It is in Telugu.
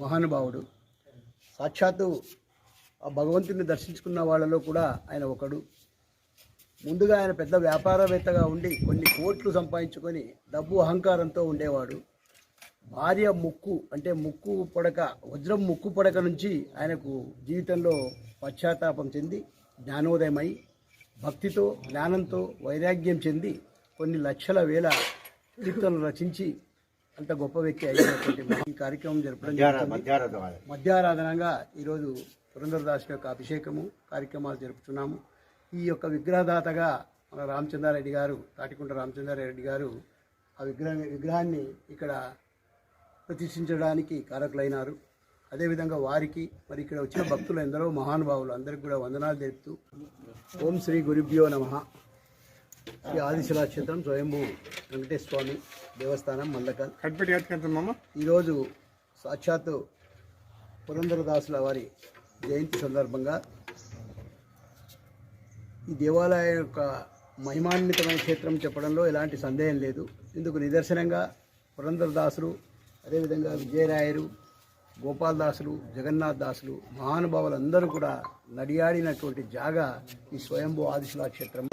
మహానుభావుడు. సాక్షాత్తు ఆ భగవంతుని దర్శించుకున్న వాళ్ళలో కూడా ఆయన ఒకడు. ముందుగా ఆయన పెద్ద వ్యాపారవేత్తగా ఉండి కొన్ని కోట్లు సంపాదించుకొని డబ్బు అహంకారంతో ఉండేవాడు. భార్య ముక్కు అంటే ముక్కు పొడక వజ్రం ముక్కు పొడక నుంచి ఆయనకు జీవితంలో పశ్చాత్తాపం చెంది జ్ఞానోదయమై భక్తితో జ్ఞానంతో వైరాగ్యం చెంది కొన్ని లక్షల వేల కీర్తనలు రచించి అంత గొప్ప వ్యక్తి అయినటువంటి ఈ కార్యక్రమం జరపడం. మధ్యారాధనంగా ఈరోజు పురంధరదాస్ యొక్క అభిషేకము కార్యక్రమాలు జరుపుతున్నాము. ఈ యొక్క విగ్రహదాతగా మన రామచంద్రారెడ్డి గారు తాటికుంట రామచంద్రారెడ్డి గారు ఆ విగ్రహ విగ్రహాన్ని ఇక్కడ ప్రతిష్ఠించడానికి కారకులైనారు. అదేవిధంగా వారికి మరి ఇక్కడ వచ్చిన భక్తులు ఎందరో మహానుభావులు అందరికీ కూడా వందనాలు తెలుపుతూ ఓం శ్రీ గురుభ్యో నమ. శ్రీ ఆదిశిలా క్షేత్రం స్వయంభూ వెంకటేశ్వర స్వామి దేవస్థానం మల్లకల్. ఈరోజు సాక్షాత్తు పురంధరదాసుల వారి జయంతి సందర్భంగా ఈ దేవాలయం యొక్క మహిమాన్వితమైన క్షేత్రం చెప్పడంలో ఎలాంటి సందేహం లేదు. ఇందుకు నిదర్శనంగా పురంధరదాసులు అదేవిధంగా విజయరాయరు గోపాల్ దాసులు జగన్నాథ్ దాసులు మహానుభావులందరూ కూడా నడియాడినటువంటి జాగా ఈ స్వయంభూ ఆదిశిలా క్షేత్రం.